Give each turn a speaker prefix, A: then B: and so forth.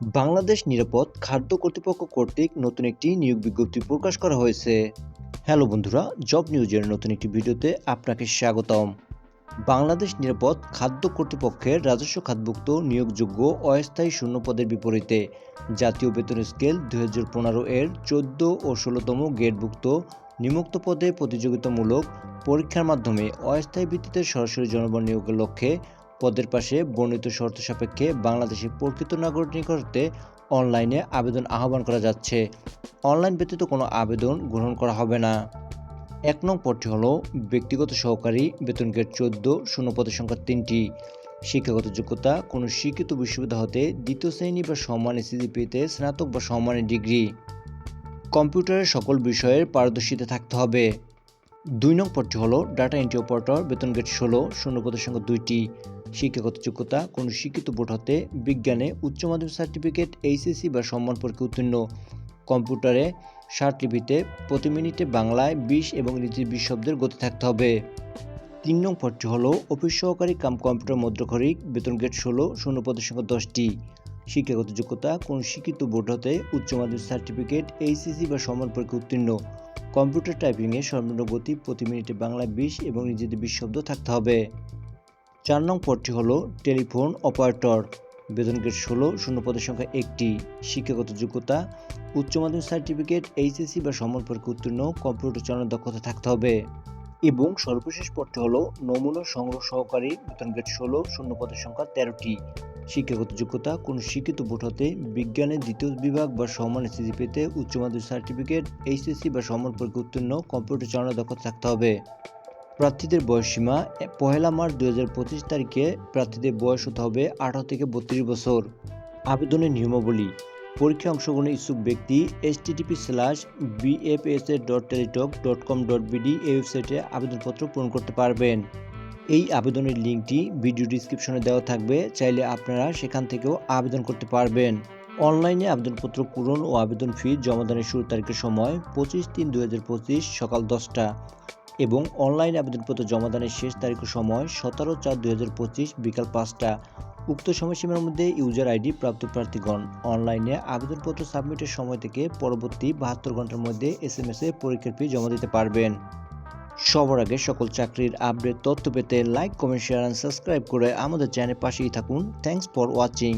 A: বাংলাদেশ নিরাপদ খাদ্য কর্তৃপক্ষ কর্তৃক নতুন একটি নিয়োগ বিজ্ঞপ্তি প্রকাশ করা হয়েছে। হ্যালো বন্ধুরা, জব নিউজের নতুন একটি ভিডিওতে আপনাকে স্বাগতম। বাংলাদেশ নিরাপদ খাদ্য কর্তৃপক্ষের রাজস্ব খাতভুক্ত নিয়োগযোগ্য অস্থায়ী শূন্য পদের বিপরীতে জাতীয় বেতন স্কেল দু হাজার পনেরো এর চোদ্দ ও ষোলোতম গেটভুক্ত নিমুক্ত পদে প্রতিযোগিতামূলক পরীক্ষার মাধ্যমে অস্থায়ী ভিত্তিতে সরাসরি জনবল নিয়োগের লক্ষ্যে পদের পাশে বর্ণিত শর্ত সাপেক্ষে বাংলাদেশের প্রকৃত নাগরিক হতে অনলাইনে আবেদন আহ্বান করা যাচ্ছে। অনলাইন ব্যতীত কোনো আবেদন গ্রহণ করা হবে না। এক নং পদটি হলো ব্যক্তিগত সহকারী বেতন গেট চোদ্দ, শূন্য পদের সংখ্যা তিনটি। শিক্ষাগত যোগ্যতা কোনো শিক্ষিত বিশ্ববিদ্যালয় হতে দ্বিতীয় শ্রেণি বা সম্মানের সিজিপিতে স্নাতক বা সম্মানের ডিগ্রি। কম্পিউটারের সকল বিষয়ের পারদর্শিতা থাকতে হবে। দুই নং পদটি হলো ডাটা এন্ট্রি অপারেটর, বেতন গেট ষোলো, শূন্য পদের সংখ্যা দুইটি। শিক্ষাগত যোগ্যতা, কোনো শিক্ষিত বোর্ড হতে বিজ্ঞানে উচ্চ মাধ্যমিক সার্টিফিকেট এইচএসসি বা সম্মান পরীক্ষা উত্তীর্ণ। কম্পিউটারে ষাট লিপিতে প্রতি মিনিটে বাংলায় বিশ এবং ইংরেজি বিশ শব্দের গতি থাকতে হবে। তিন নং পদটি হল অফিস সহকারী কাম কম্পিউটার মুদ্রাক্ষরিক বেতন গেট ষোলো, শূন্য পদের সংখ্যা দশটি। শিক্ষাগত যোগ্যতা, কোন শিক্ষিত বোর্ড হতে উচ্চ মাধ্যমিক সার্টিফিকেট এইচএসসি বা সম্মান পরীক্ষা উত্তীর্ণ। কম্পিউটার টাইপিংয়ে সর্বনিম্ন গতি প্রতি মিনিটে বাংলায় বিশ এবং ইংরেজিতে বিশ শব্দ থাকতে হবে। চার নং পদটি হলো টেলিফোন অপারেটর। বেতন গ্রেড ষোলো, শূন্য পদের সংখ্যা একটি। শিক্ষাগত যোগ্যতা, উচ্চ মাধ্যমিক সার্টিফিকেট, এইচএসসি বা সমান পরীক্ষা উত্তীর্ণ, কম্পিউটার চালানোর দক্ষতা থাকতে হবে। এবং সর্বশেষ পদটি হলো নমুনা সংগ্রহ সহকারী, বেতন গ্রেড ষোলো, শূন্য পদের সংখ্যা তেরোটি। শিক্ষাগত যোগ্যতা, কোনো শিক্ষিত বোর্ড হতে বিজ্ঞানের দ্বিতীয় বিভাগ বা সমান সিজিপিতে উচ্চ মাধ্যমিক সার্টিফিকেট, এইচএসসি বা সমান পরীক্ষা উত্তীর্ণ, কম্পিউটার চালানোর দক্ষতা থাকতে হবে। প্রার্থীদের বয়সসীমা পহেলা মার্চ দু হাজার পঁচিশ তারিখে প্রার্থীদের বয়স হতে হবে আঠারো থেকে বত্রিশ বছর। আবেদনের নিয়মাবলী। পরীক্ষায় অংশগ্রহণের ইচ্ছুক ব্যক্তি H TTP slash BFSA dot Teletalk dot com dot BD এই ওয়েবসাইটে আবেদনপত্র পূরণ করতে পারবেন। এই আবেদনের লিঙ্কটি ভিডিও ডিসক্রিপশনে দেওয়া থাকবে, চাইলে আপনারা সেখান থেকেও আবেদন করতে পারবেন। অনলাইনে আবেদনপত্র পূরণ ও আবেদন ফি জমাদানের শুরু তারিখের সময় পঁচিশ তিন দু সকাল দশটা। এবং অনলাইন আবেদনপত্র জমাদানের শেষ তারিখের সময় সতেরো চার দুই বিকাল পাঁচটা। উক্ত সময়সীমার মধ্যে ইউজার আইডি প্রাপ্ত প্রার্থীগণ অনলাইনে আবেদনপত্র সাবমিটের সময় থেকে পরবর্তী বাহাত্তর ঘণ্টার মধ্যে এস এম এস এ পরীক্ষার ফি জমা দিতে পারবেন। সবার আগে সকল চাকরির আপডেট তথ্য পেতে like, comment, share and subscribe করে আমাদের চ্যানেল পাশেই থাকুন। Thanks for watching